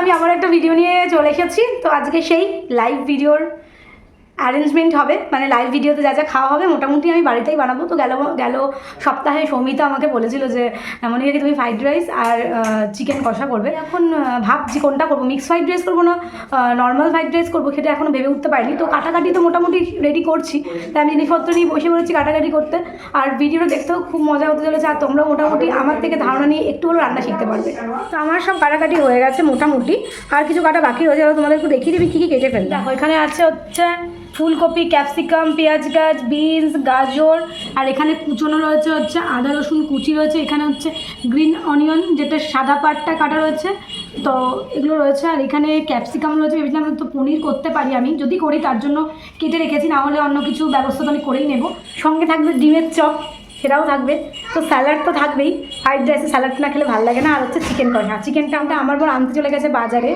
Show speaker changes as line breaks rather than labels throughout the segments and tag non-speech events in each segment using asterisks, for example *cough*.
আমি আমার একটা ভিডিও নিয়ে চলে এসেছি। তো আজকে সেই লাইভ ভিডিওর অ্যারেঞ্জমেন্ট হবে মানে লাইভ ভিডিওতে যা যা খাওয়া হবে মোটামুটি আমি বাড়িতেই বানাবো। তো গেল গেল সপ্তাহে সৌমিতা আমাকে বলেছিল যে মনে কি তুমি ফ্রাইড রাইস আর চিকেন কষা করবে? এখন ভাবছি কোনটা করব। মিক্স ফ্রাইড রাইস করব না নর্মাল ফ্রাইড রাইস করব সেটা এখনও ভেবে উঠতে পারিনি। তো কাটাকাটি তো মোটামুটি রেডি করছি। তাই আমি জিনিসপত্র নিয়ে বসে পড়েছি কাটাকাটি করতে। আর ভিডিওটা দেখতেও খুব মজা হতে চলেছে। আর তোমরা মোটামুটি আমার থেকে ধারণা নিয়ে একটু হলেও রান্না শিখতে পারবে। তো আমার সব কাটাকাটি হয়ে গেছে মোটামুটি। আর কিছু কাটা বাকি রয়েছে তোমাদের একটু দেখিয়ে দিবি কী কী কেটে ফেলতে দেখো, এখানে আছে হচ্ছে ফুলকপি, ক্যাপসিকাম, পেঁয়াজ গাছ, বিনস, গাজর, আর এখানে কুচনো রয়েছে হচ্ছে আদা, রসুন, কুচি রয়েছে, এখানে হচ্ছে গ্রিন অনিয়ন, যেটা সাদা পাটটা কাটা রয়েছে, তো এগুলো রয়েছে, আর এখানে ক্যাপসিকাম রয়েছে, ভেবেছিলাম তো পনির করতে পারি আমি, যদি করি তার জন্য কেটে রেখেছি, না হলে অন্য কিছু ব্যবস্থা তো আমি করেই নেব। সঙ্গে থাকবে ডিমের চপ, সেটাও থাকবে, তো স্যালাড তো থাকবেই, ফ্রাইড রাইসে স্যালাড না খেলে ভালো লাগে না, আর হচ্ছে চিকেন কষা চিকেনটা আমরা আমার বড় আনতে চলে গেছে বাজারে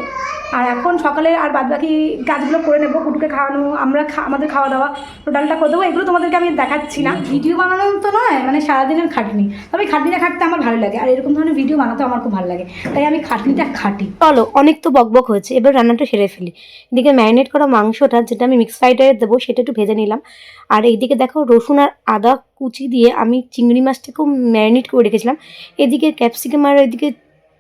আর এখন সকালে আর বাদ বাকি কাজগুলো করে নেব, কুটুকে খাওয়ানো, আমরা আমাদের খাওয়া দাওয়া, টোটালটা করে দেবো। এগুলো তোমাদেরকে আমি দেখাচ্ছি না। ভিডিও বানানো তো নয় মানে সারাদিনের খাটনি। তবে খাটনিটা খাটতে আমার ভালো লাগে, আর এরকম ধরনের ভিডিও বানাতে আমার খুব ভালো লাগে। তাই আমি খাটনিটা খাটি।
চলো, অনেক তো বকবক হয়েছে, এবার রান্নাটা সেরে ফেলি। এদিকে ম্যারিনেট করা মাংসটা, যেটা আমি মিক্স ফ্রাইড রাইস দেবো, সেটা একটু ভেজে নিলাম। আর এইদিকে দেখো, রসুন আর আদা কুচি দিয়ে আমি চিংড়ি মাছটাকেও ম্যারিনেট করে রেখেছিলাম। এদিকে ক্যাপসিকাম আর এদিকে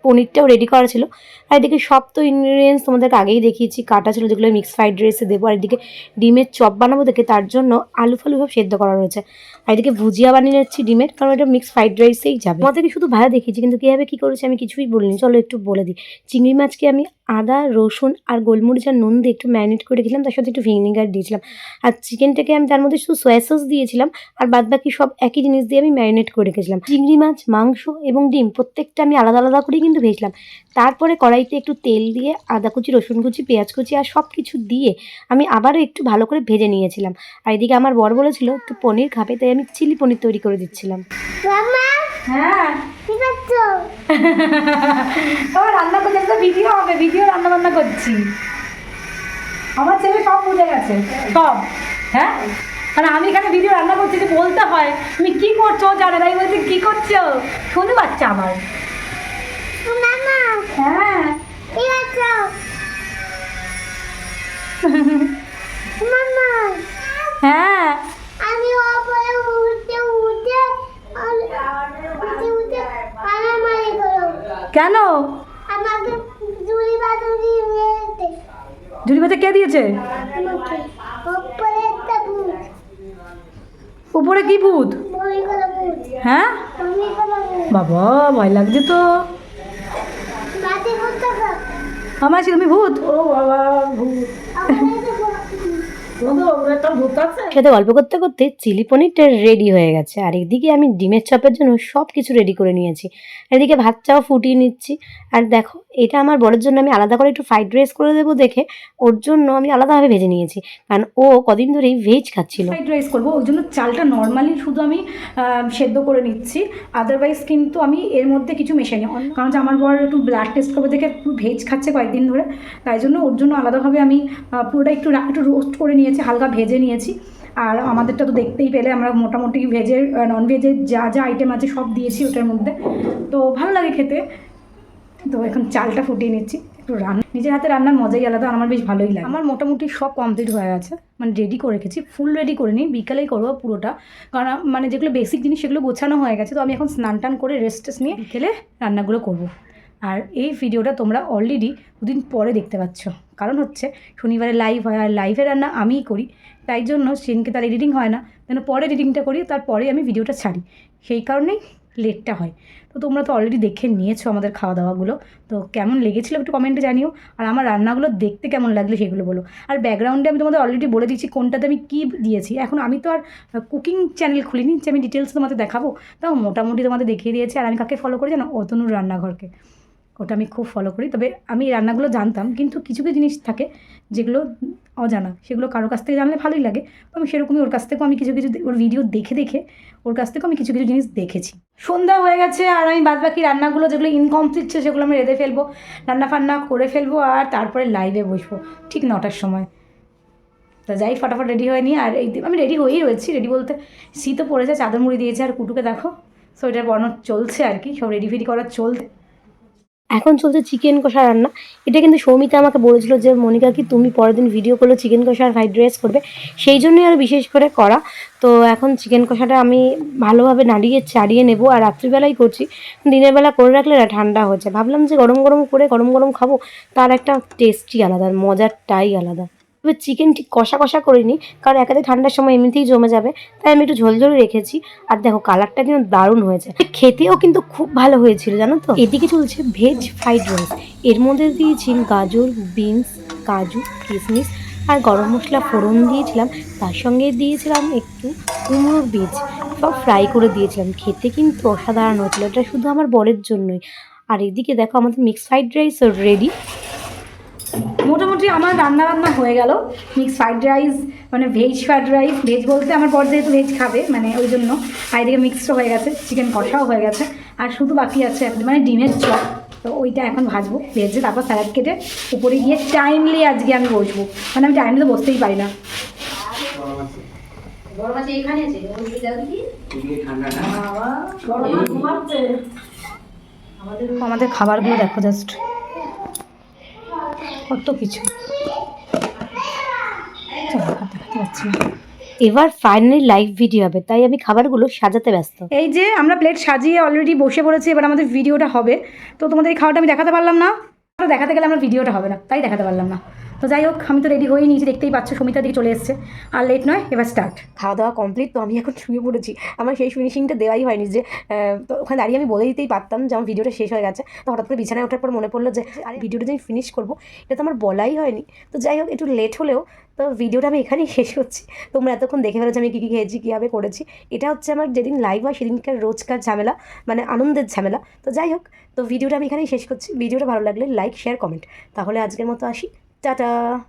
পনিরটাও রেডি করা ছিল। আর এদিকে সব তো ইনগ্রিডিয়েন্টস তোমাদেরকে আগেই দেখিয়েছি, কাটা ছিল, যেগুলো মিক্স ফ্রাইড রাইসে দেবো। আর এদিকে ডিমের চপ বানাবো দেখে তার জন্য আলু ফালু সব সেদ্ধ করা রয়েছে। আর এদিকে ভুজিয়া বানিয়ে নিচ্ছি ডিমের, কারণ এটা মিক্স ফ্রাইড রাইসেই যাবে। আমাদেরকে শুধু ভাজা দেখিয়েছি, কিন্তু কীভাবে কী করেছি আমি কিছুই বলিনি। চলো একটু বলে দিই। চিংড়ি মাছকে আমি আদা, রসুন আর গোলমরিচ আর নুন দিয়ে একটু ম্যারিনেট করে রেখেছিলাম, তার সাথে একটু ভিনেগার দিয়েছিলাম। আর চিকেনটাকে আমি তার মধ্যে শুধু সয়া সস দিয়েছিলাম, আর বাদ বাকি সব একই জিনিস দিয়ে আমি ম্যারিনেট করে রেখেছিলাম। চিংড়ি মাছ, মাংস এবং ডিম প্রত্যেকটা আমি আলাদা আলাদা করেই কিন্তু ভেজলাম। তারপরে কড়াইতে একটু তেল দিয়ে আদা কুচি রসুন কুচি পেঁয়াজ কুচি আর সব কিছু দিয়ে আমি আবারও একটু ভালো করে ভেজে নিয়েছিলাম। আর এদিকে আমার বর বলেছিল একটু পনির খাবে তাই আমি চিলি পনির তৈরি করে দিচ্ছিলাম।
হ্যাঁ। রান্না করতে একটা ভিডিও হবে ভিডিও রান্না বান্না করছি। আমার ছেলে সব বুঝে গেছে সব। হ্যাঁ? মানে আমি এখানে ভিডিও রান্না করছি যে বলতে হয় তুমি কি করছ জানে তাই বলছি কি করছ? শুনতে পাচ্ছে আমার। হ্যাঁ। হ্যাঁ।
আমি ওপরে উঠতে উঠতে উঠতে উঠতে মারামারি করো
কেন?
আমাকে জুড়ি বাদুড়ি মেরেছে
ঝুড়ি বাচ্চা কে দিয়েছে? উপরে কি ভূত? হ্যাঁ? বাবা ভয় লাগছে তো। আমার আছি তুমি ভূত ও বাবা ভূত
আমাকে তো ভূত
ভূত আছে
সাথে গল্প করতে করতে চিলি পনিরটা রেডি হয়ে গেছে। আর এদিকে আমি ডিমের চপের জন্য সব কিছু রেডি করে নিয়েছি। এদিকে ভাত চাও ফুটিয়ে নিচ্ছি। আর দেখো এটা আমার বড়ের জন্য আমি আলাদা করে একটু ফ্রাইড রাইস করে দেবো দেখে। ওর জন্য আমি আলাদাভাবে ভেজে নিয়েছি। কারণ ও কদিন ধরেই ভেজ খাচ্ছিল।
ফ্রাইড রাইস করব। ওর জন্য চালটা নর্মালি শুধু আমি সেদ্ধ করে নিচ্ছি। আদারওয়াইজ কিন্তু আমি এর মধ্যে কিছু মেশাই নি কারণ আমার বর একটু ব্লাড টেস্ট করবে দেখে ভেজ খাচ্ছে কয়েকদিন ধরে। তাই জন্য ওর জন্য আলাদাভাবে আমি পুরোটা একটু একটু রোস্ট করে নিয়েছি হালকা ভেজে নিয়েছি। আর আমাদেরটা তো দেখতেই পেলে আমরা মোটামুটি ভেজের নন ভেজের যা যা আইটেম আছে সব দিয়েছি ওটার মধ্যে। তো ভালো লাগে খেতে। তো এখন চালটা ফুটিয়ে নিচ্ছি একটু রান্না নিজের হাতে রান্নার মজাই আলাদা আর আমার বেশ ভালোই লাগে। আমার মোটামুটি সব কমপ্লিট হয়ে গেছে। মানে রেডি করে রেখেছি ফুল রেডি করে নিই বিকালেই করব পুরোটা। কারণ মানে যেগুলো বেসিক জিনিস সেগুলো গোছানো হয়ে গেছে তো আমি এখন স্নান টান করে রেস্ট টেস্ট নিয়ে বিকেলে রান্নাগুলো করব। আর এই ভিডিওটা তোমরা অলরেডি দুদিন পরে দেখতে পাচ্ছ। কারণ হচ্ছে, শনিবারে লাইভ হয় আর লাইভে রান্না আমিই করি। তাই জন্য সেদিনকে তার এডিটিং হয় না। যেন পরে এডিটিংটা করি তারপরে আমি ভিডিওটা ছাড়ি। সেই কারণেই লেটটা হয়। তো তোমরা তো অলরেডি দেখে নিয়েছো আমাদের খাওয়া দাওয়াগুলো তো কেমন লেগেছিলো একটু কমেন্টে জানিও। আর আমার রান্নাগুলো দেখতে কেমন লাগল সেগুলো বলো। আর ব্যাকগ্রাউন্ডে আমি তোমাদের অলরেডি বলে দিচ্ছি, কোনটাতে আমি কী দিয়েছি। এখন আমি তো আর কুকিং চ্যানেল খুলিনি, যে আমি ডিটেলস তোমাদের দেখাবো, তাও মোটামুটি তোমাদের দেখিয়ে দিয়েছি। আর আমি কাকে ফলো করি জানো? অতনুর রান্নাঘরকে। ওটা আমি খুব ফলো করি। তবে আমি রান্নাগুলো জানতাম, কিন্তু কিছু কিছু জিনিস থাকে যেগুলো অজানা, সেগুলো কারও কাছ থেকে জানলে ভালোই লাগে। আমি সেরকমই ওর কাছ থেকেও আমি কিছু কিছু ওর ভিডিও দেখে দেখে ওর কাছ থেকেও আমি কিছু কিছু জিনিস দেখেছি। সন্ধ্যা হয়ে গেছে আর আমি বাদ বাকি রান্নাগুলো যেগুলো ইনকমপ্লিট ছিল সেগুলো আমি রেঁধে ফেলব রান্না ফান্না করে ফেলব আর তারপরে লাইভে বসবো, ঠিক নটার সময়। তো যাই, ফটাফট রেডি হয়ে নিই আর এই আমি রেডি হয়েই রয়েছি। রেডি বলতে শীতও পড়েছে, চাদর মুড়ি দিয়েছে আর কুটুকে দেখো। সোয়েটার পরানো চলছে আর কি, সব রেডি ফেডি করা চলছে।
এখন চলছে চিকেন কষা রান্না। এটা কিন্তু সৌমিতা আমাকে বলেছিল যে, মনিকা কি তুমি পরের দিন ভিডিও করলে চিকেন কষা আর ফ্রাইড রাইস করবে? সেই জন্যই আরও বিশেষ করে করা। তো এখন চিকেন কষাটা আমি ভালোভাবে নাড়িয়ে চাড়িয়ে নেব আর রাত্রিবেলাই করছি। দিনের বেলা করে রাখলে না ঠান্ডা হচ্ছে ভাবলাম যে গরম গরম করে গরম গরম খাব, তার একটা টেস্টই আলাদা, মজারটাই আলাদা। তবে চিকেন ঠিক কষা কষা করিনি, কারণ একাতে ঠান্ডার সময় এমনিতেই জমে যাবে, তাই আমি একটু ঝোলঝোল রেখেছি। আর দেখো কালারটা কিন্তু দারুণ হয়েছে। খেতেও কিন্তু খুব ভালো হয়েছিল, জানো তো? এদিকে চলছে ভেজ ফ্রাইড রাইস এর মধ্যে দিয়েছি গাজর বিনস কাজু কিশমিশ আর গরম মশলা ফোড়ন দিয়েছিলাম। তার সঙ্গে দিয়েছিলাম একটু কুমড়োর বীজ। সব ফ্রাই করে দিয়েছিলাম। খেতে কিন্তু অসাধারণ হয়েছিল। এটা শুধু আমার বরের জন্যই। আর এদিকে দেখো, আমাদের মিক্স ফ্রাইড রাইস রেডি
মোটামুটি আমার রান্না বান্না হয়ে গেল। মিক্স ফ্রাইড রাইস মানে ভেজ ফ্রাইড রাইস ভেজ বলতে আমার বর যেহেতু ভেজ খাবে মানে ওই জন্য। আর এদিকে মিক্সড হয়ে গেছে চিকেন কষাও হয়ে গেছে। আর শুধু বাকি আছে এখন মানে ডিমের চপ। তো ওইটা এখন ভাজবো ভেজে তারপর স্যালাড কেটে উপরে গিয়ে টাইমলি আজকে আমি বসবো। মানে আমি টাইমলি তো বসতেই পারি না। আমাদের খাবারগুলো দেখো জাস্ট কত কিছু।
এবার ফাইনালি লাইভ ভিডিও হবে, তাই আমি খাবারগুলো সাজাতে ব্যস্ত।
এই যে আমরা প্লেট সাজিয়ে অলরেডি বসে পড়েছি, এবার আমাদের ভিডিওটা হবে। তো তোমাদের এই খাওয়াটা আমি দেখাতে পারলাম না। দেখাতে গেলে আমরা ভিডিওটা হবে না, তাই দেখাতে পারলাম না। তো যাই হোক, আমি তো রেডি হয়ে নিয়েছি, দেখতেই পাচ্ছ, সমিতার দিকে চলে এসছে। আর লেট নয়, এবার স্টার্ট
খাওয়া দাওয়া কমপ্লিট তো, আমি এখন শুয়ে পড়েছি। আমার সেই ফিনিশিংটা দেওয়াই হয়নি যে তো ওখানে দাঁড়িয়ে আমি বলে দিতেই পারতাম যে আমার ভিডিওটা শেষ হয়ে গেছে। তো হঠাৎ করে বিছানায় ওঠার পর মনে পড়ল যে, আরে ভিডিওটা যে আমি ফিনিশ করব, এটা তো আমার বলাই হয়নি। তো যাই হোক, একটু লেট হলেও, তো ভিডিওটা আমি এখানেই *laughs* শেষ করছি। তোমরা এতক্ষণ দেখে ফেলেছো আমি কী কী খেয়েছি, কীভাবে করেছি। এটা হচ্ছে আমার যেদিন লাইভ হয়, সেদিনকার রোজকার ঝামেলা মানে আনন্দের ঝামেলা। তো যাই হোক, তো ভিডিওটা আমি এখানেই শেষ করছি। ভিডিওটা ভালো লাগলে লাইক শেয়ার কমেন্ট তাহলে আজকের মতো আসি। Ta-da.